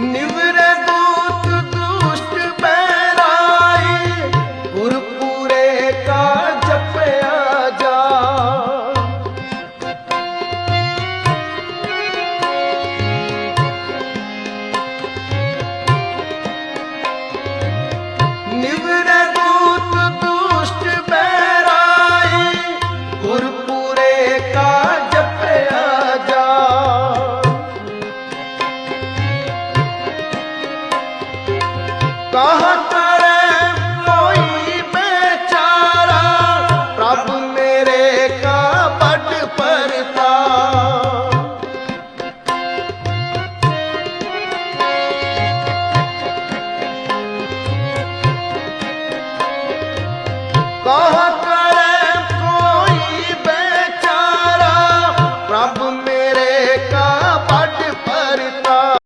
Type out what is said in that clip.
ਨਿਵਰੇ ਦੂਤ ਦੁਸ਼ਟ ਬੈਰਾਈ ਗੁਰਪੂਰੇ ਕਾ ਜਪਿਆ ਜਾ। ਨਿਵਰੇ ਦੂਤ ਦੁਸ਼ਟ ਬੈਰਾਈ ਗੁਰਪੂਰੇ ਕਾ ਕਹਤ